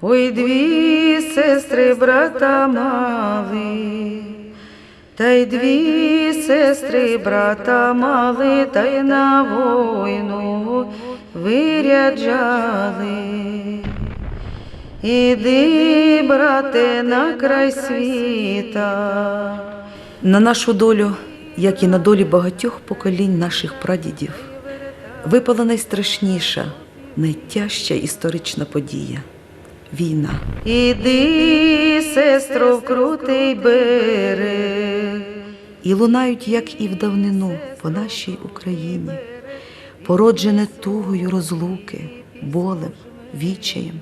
Ви дві сестри брата мали, та й дві сестри брата мали, та й на війну виряджали. Іди, брате, на край світа. На нашу долю, як і на долі багатьох поколінь наших прадідів, випала найстрашніша, найтяжча історична подія війна. Іди, сестро, в крутий берег. І лунають, як і в давнину, по нашій Україні, породжене тугою розлуки, болем, відчаєм,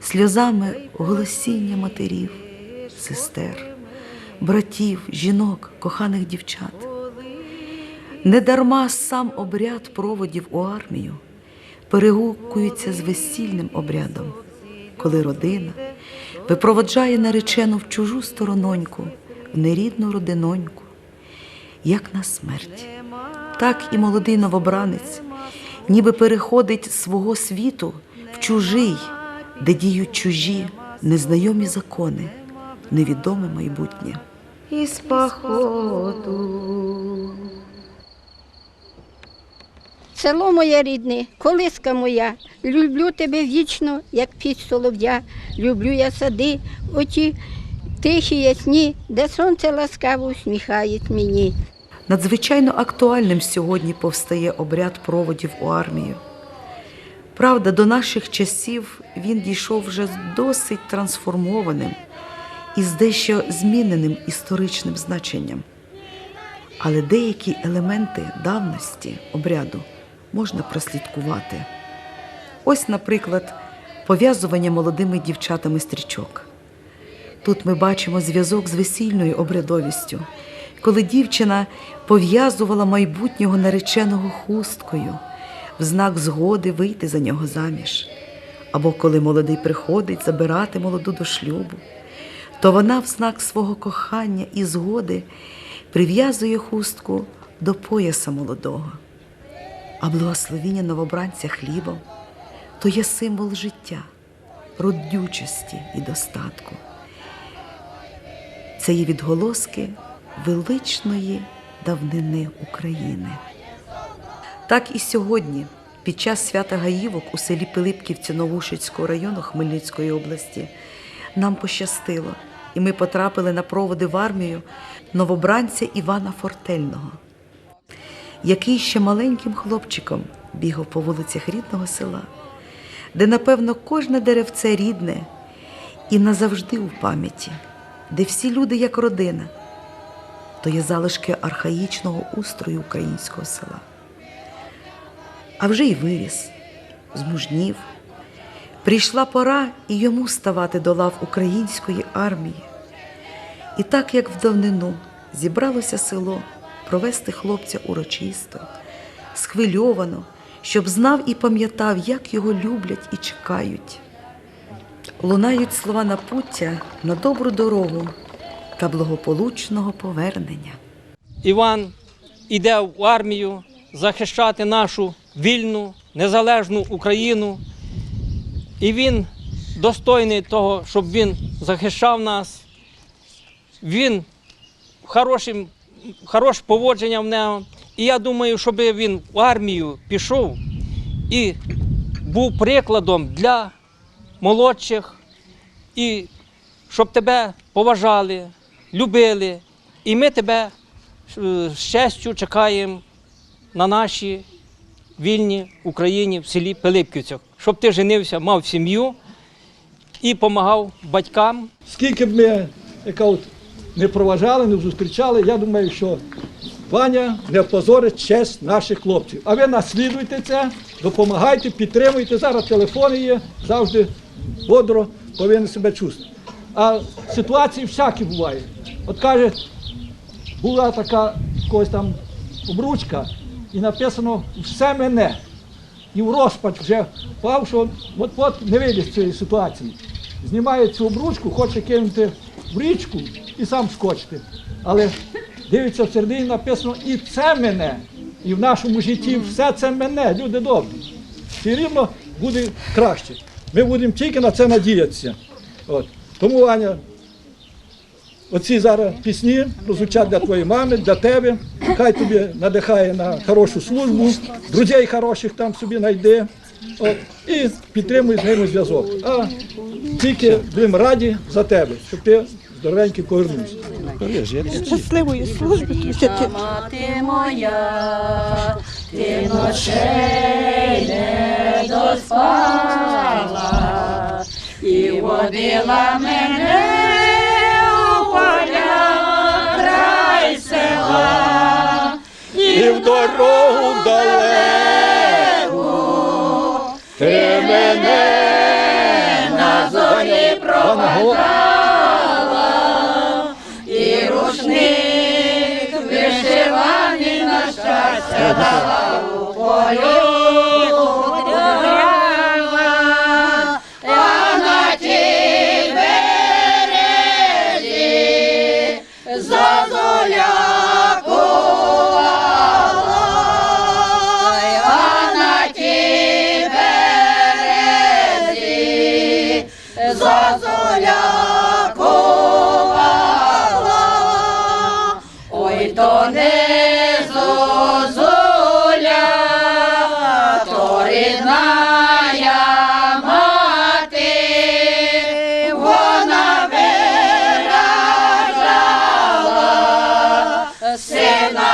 сльозами голосіння матерів, сестер, братів, жінок, коханих дівчат. Недарма сам обряд проводів у армію перегукується з весільним обрядом, коли родина випроводжає наречену в чужу сторононьку, в нерідну родиноньку, як на смерть. Так і молодий новобранець, ніби переходить свого світу в чужий, де діють чужі, незнайомі закони, невідоме майбутнє. Із походу. Село моє рідне, колиска моя, люблю тебе вічно, як піч солов'я. Люблю я сади, оті тихі ясні, де сонце ласкаво усміхається мені. Надзвичайно актуальним сьогодні повстає обряд проводів у армію. Правда, до наших часів він дійшов вже досить трансформованим і з дещо зміненим історичним значенням. Але деякі елементи давності обряду можна прослідкувати. Ось, наприклад, пов'язування молодими дівчатами стрічок. Тут ми бачимо зв'язок з весільною обрядовістю, коли дівчина пов'язувала майбутнього нареченого хусткою в знак згоди вийти за нього заміж. Або коли молодий приходить забирати молоду до шлюбу, то вона в знак свого кохання і згоди прив'язує хустку до пояса молодого. А благословіння новобранця хлібом то є символ життя, родючості і достатку. Це є відголоски величної давнини України. Так і сьогодні, під час свята Гаївок у селі Пилипківці Новушицького району Хмельницької області, нам пощастило, і ми потрапили на проводи в армію новобранця Івана Фортельного, який ще маленьким хлопчиком бігав по вулицях рідного села, де, напевно, кожне деревце рідне і назавжди у пам'яті, де всі люди як родина, то є залишки архаїчного устрою українського села. А вже й виріс, змужнів. Прийшла пора і йому ставати до лав української армії. І так як в давнину зібралося село провести хлопця урочисто, схвильовано, щоб знав і пам'ятав, як його люблять і чекають. Лунають слова напуття на добру дорогу та благополучного повернення. Іван іде в армію захищати нашу вільну, незалежну Україну. І він достойний того, щоб він захищав нас. Він хорошим, хороше поводження в нього. І я думаю, щоб він в армію пішов і був прикладом для молодших, і щоб тебе поважали, любили. І ми тебе е, з честю чекаємо на нашій вільній Україні в селі Пилипківцях, щоб ти женився, мав сім'ю і допомагав батькам. Скільки б ми яка от, не проважали, не зустрічали, я думаю, що Ваня не позорить честь наших хлопців. А ви наслідуйте це, допомагайте, підтримуйте. Зараз телефони є, завжди бодро повинен себе чувствувати. А ситуації всякі бувають. От каже, була така якась там обручка, і написано все мене. І в розпач вже впав, що от-от не вийде з цієї ситуації. Знімає цю обручку, хоче кинути в річку і сам скочити. Але дивиться в середині написано і це мене. І в нашому житті все це мене, люди добрі. Все рівно буде краще. Ми будемо тільки на це надіятися. От. Тому, Ваня, оці зараз пісні прозвучать для твоєї мами, для тебе. Хай тобі надихає на хорошу службу, друзей хороших там собі знайди. От, і підтримуй з ними зв'язок. А тільки будемо раді за тебе, щоб ти здоровенький повернувся. щасливої служби. Мати моя, ти ночей не доспала і водила мене у поля край села. І в дорогу далеку ти мене на зорі проведжала, І рушник вишиваний на щастя дала у полю Marcela.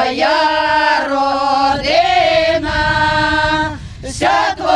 Твоя родина, вся твоя.